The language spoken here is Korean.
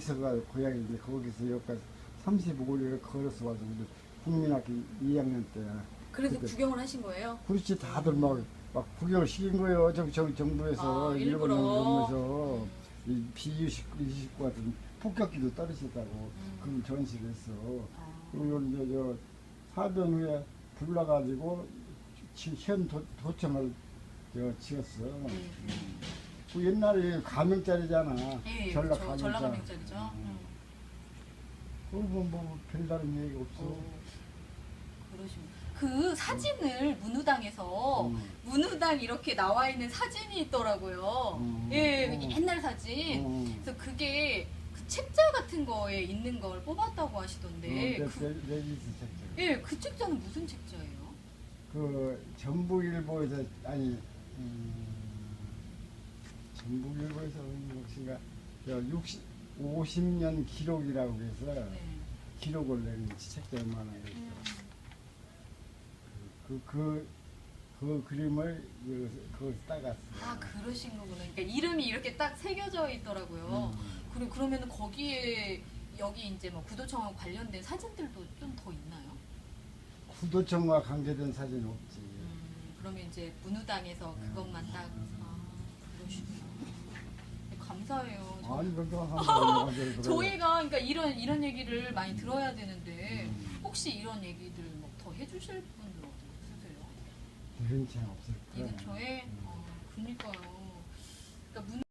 여기서가 고향인데 거기서 여기까지 35거리를 걸어서 와서 우리 국민학교 2학년 때야. 그래서 그때. 구경을 하신 거예요? 그렇지 다들 막, 막 구경을 시킨 거예요. 정, 정, 정부에서 아, 일본 일부러. 정부에서 이 비유식 같은 폭격기도 떨어졌다고 음. 그 전시를 했어. 아. 그리고 이제 저 사변 후에 불나가지고 지- 현 도, 도청을 저 지었어. 음. 그 옛날에 가명짜리잖아. 예, 전라 저, 가명짜. 전라 가명짜리죠. 음. 그거 뭐, 뭐 별다른 얘기 없어. 어, 그러시면 그 사진을 문우당에서 음. 문우당 이렇게 나와 있는 사진이 있더라고요. 음. 예, 음. 옛날 사진. 어. 그래서 그게 그 책자 같은 거에 있는 걸 뽑았다고 하시던데. 어, 그, 내- 내- 내기지 책자. 예, 그 책자는 무슨 책자예요? 그 전북일보에서 아니 음, 전북일보에서 혹시가 저 60, 50년 기록이라고 해서 네. 기록을 낸 책자만 하고 음. 그, 그, 그 그림을 그- 거기서 따갔어. 아, 그러신 거구나. 그러니까 이름이 이렇게 딱 새겨져 있더라고요. 음. 그리고 그러면 거기에 여기 이제 뭐 구도청하고 관련된 사진들도 좀 더 있나요? 구도청과 관계된 사진 없지. 음, 그러면 이제 문우당에서 음. 그것만 딱. 네, 감사해요. 저- 아니 한 번. 저희가 그러니까 이런 이런 얘기를 많이 들어야 되는데 음. 혹시 이런 얘기들 뭐 더 해주실 분들 없으세요? 이런 차 없을 이 거야. 근처에? 음. 아, 그니까요. 그러니까 문